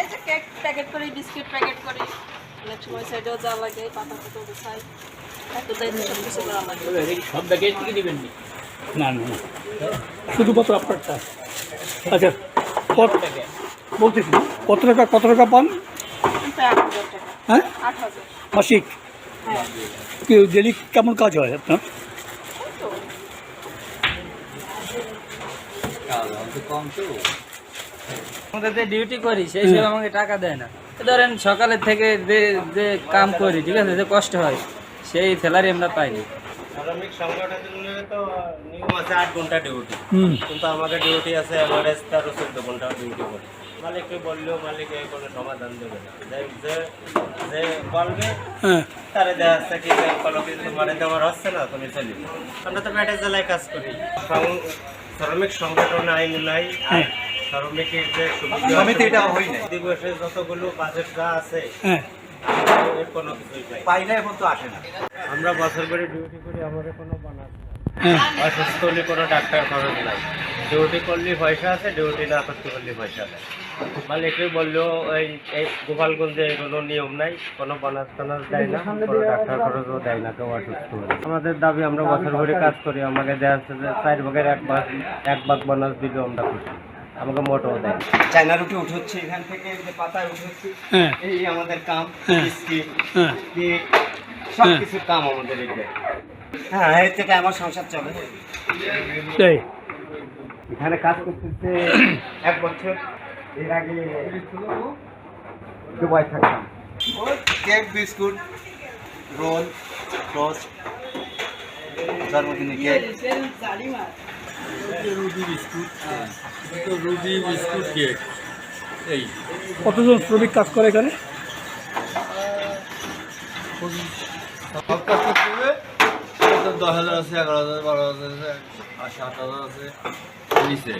এই যে cake packet করি বিস্কিট প্যাকেট করি অনেক সময় সাইডেও যা লাগে পাতা পাতা গুছাই সব দিবেন না? না না। শুধুমাত্র আপনারটা। আচ্ছা কত বলতেছি কত টাকা কত টাকা পান? হ্যাঁ? মাসিক? হ্যাঁ। কি ডেলি কেমন কাজ হয় আপনার? তো। আমাদের যে ডিউটি করি সেই হিসেবে আমাকে টাকা দেয় না। ধরেন সকালের থেকে যে যে কাম করি ঠিক আছে যে কষ্ট হয় সেই স্যালারি আমরা পাইনি শ্রমিক সংগঠনের তো নিয়ম আছে আট ঘণ্টা ডিউটি কিন্তু আমাদের ডিউটি আছে এভারেজ তেরো চোদ্দ ঘণ্টা ডিউটি করি। মালিককে বললেও মালিক এই কোনো সমাধান দেবে না। যে- যে যে বলবে হ্যাঁ। তারে দেখা যাচ্ছে কি কোনো কিছু তোমার দেওয়ার হচ্ছে না তুমি চলি আমরা তো পেটের জেলায় কাজ করি। শ্রমিক সংগঠন আইন নাই। আর শ্রমিকের যে সুবিধা দিবসে যতগুলো বাজেট যা আছে হ্যাঁ। এর কোনো কিছুই নাই। পাই না এখন তো আসে না। আমরা বছর করে ডিউটি করি আমাদের কোনো বানাস হ্যাঁ। অসুস্থ হলে কোনো ডাক্তার খরচ নাই। ডিউটি করলে পয়সা আছে ডিউটি না করতে করলে পয়সা নেই। মালিককে বললেও ওই এই গোপালগঞ্জে কোনো নিয়ম নাই কোনো বোনাস টানাস দেয় না কোনো ডাক্তার খরচও দেয় না কেউ অসুস্থ হলে। আমাদের দাবি আমরা বছর ভরে কাজ করি আমাকে দেওয়া যাচ্ছে যে চার ভাগের এক ভাগ এক ভাগ বোনাস দিলেও আমরা খুশি। আমাকে মোটেও দেয় চায়না রুটি উঠে হচ্ছে এখান থেকে যে পাতা উঠে হচ্ছে হ্যাঁ। এই আমাদের কাম হ্যাঁ। বিস্কিট হ্যাঁ। সব কাম আমাদের এটা হ্যাঁ এর থেকে আমার সংসার চলে। এখানে কাজ করতেছে এক বছর। এর আগে দুবাই থাকতাম। কেক বিস্কুট রোল টোস্ট জন্মদিনে কেক। কতজন শ্রমিক কাজ করে এখানে? সব কাজ করতে হবে। দশ হাজার আছে এগারো হাজার বারো হাজার আছে আর সাত হাজার আছে নিচে।